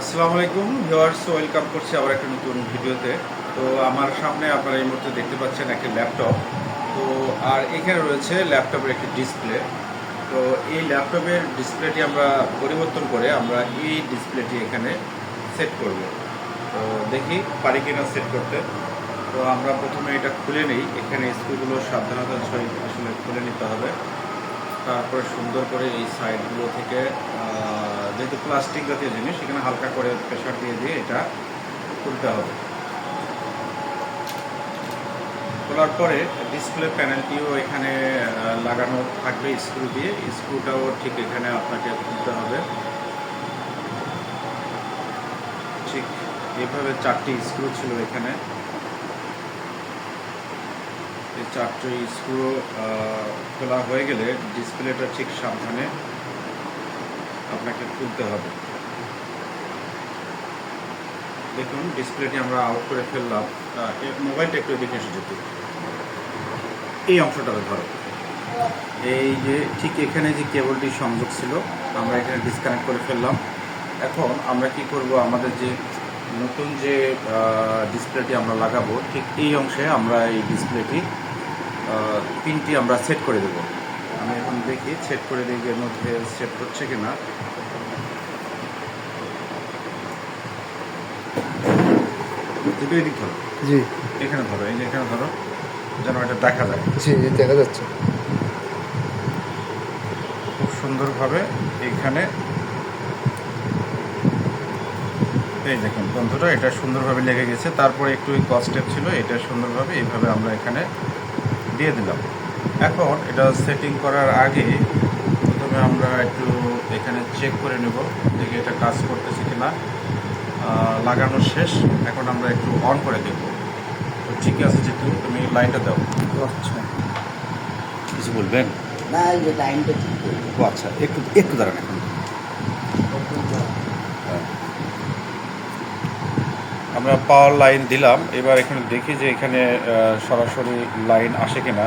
আসসালামু আলাইকুম viewers, welcome করছি আবার একটা নতুন ভিডিওতে। তো আমার সামনে আপনারা এই মুহূর্তে দেখতে পাচ্ছেন একটি ল্যাপটপ। তো আর এখানে রয়েছে ল্যাপটপের একটি ডিসপ্লে। তো এই ল্যাপটপের ডিসপ্লেটি আমরা পরিবর্তন করে আমরা এই ডিসপ্লেটি এখানে সেট করব। তো দেখি পারি কিনা সেট করতে। তো আমরা প্রথমে এটা খুলে নিই। এখানে স্ক্রুগুলো সাবধানতার সহিত আসলে খুলে নিতে হবে। তারপরে সুন্দর করে এই সাইডগুলো থেকে যেহেতু প্লাস্টিক জাতীয় জিনিস সেখানে হালকা করে প্রেশার দিয়ে দিয়ে এটা খুলতে হবে। খোলার পরে ডিসপ্লে প্যানেলটিও এখানে লাগানো থাকবে স্ক্রু দিয়ে। স্ক্রুটাও ঠিক এখানে আপনাকে খুলতে হবে। ঠিক এভাবে চারটি স্ক্রু ছিল এখানে। এই চারটি স্ক্রু খোলা হয়ে গেলে ডিসপ্লেটা ঠিক সাবধানে আপনাকে তুলতে হবে। দেখুন ডিসপ্লেটি আমরা আউট করে ফেললাম। মোবাইলটা একটু দেখে এসে যেত। এই অংশটা ধরো। এই যে ঠিক এখানে যে কেবলটি সংযোগ ছিল, আমরা এখানে ডিসকানেক্ট করে ফেললাম। এখন আমরা কি করব? আমাদের যে নতুন যে ডিসপ্লেটি আমরা লাগাবো, ঠিক এই অংশে আমরা এই ডিসপ্লেটি পিনটি আমরা সেট করে দেব। আমি এখন দেখি সেট করে দেখি এর মধ্যে সেট হচ্ছে কিনা। দুটো এদিক ধরো। জি। এখানে ধরো এই যে এখানে ধরো যেন এটা দেখা যায়। জি জি, দেখা যাচ্ছে। খুব সুন্দরভাবে এখানে এই দেখুন বন্ধুরা এটা সুন্দরভাবে লেগে গেছে। তারপরে একটু ওই কস্টেপ ছিল এটা সুন্দরভাবে এইভাবে আমরা এখানে দিয়ে দিলাম। এখন এটা সেটিং করার আগে প্রথমে আমরা একটু এখানে চেক করে নেব দেখি এটা কাজ করতেছে কিনা। লাগানো শেষ। এখন আমরা একটু অন করে দেখব। তো ঠিক আছে যেহেতু তুমি লাইনটা দাও। আচ্ছা। কিছু বলবেন? না যে লাইনটা ঠিক ও আচ্ছা একটু একটু দাঁড়ান এখন। আমরা পাওয়ার লাইন দিলাম। এবার এখানে দেখি যে এখানে সরাসরি লাইন আসে কিনা।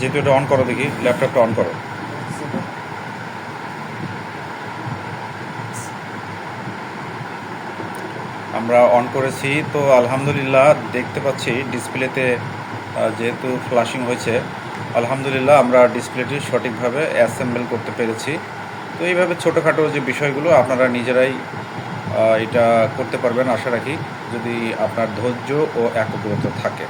যেহেতু এটা অন করো দেখি ল্যাপটপটা অন করো। আমরা অন করেছি, তো আলহামদুলিল্লাহ দেখতে পাচ্ছি ডিসপ্লেতে যেহেতু ফ্লাশিং হয়েছে, আলহামদুলিল্লাহ আমরা ডিসপ্লেটি সঠিকভাবে অ্যাসেম্বল করতে পেরেছি। তো এইভাবে ছোটোখাটো যে বিষয়গুলো আপনারা নিজেরাই এটা করতে পারবেন, আশা রাখি, যদি আপনার ধৈর্য ও একগ্রতা থাকে।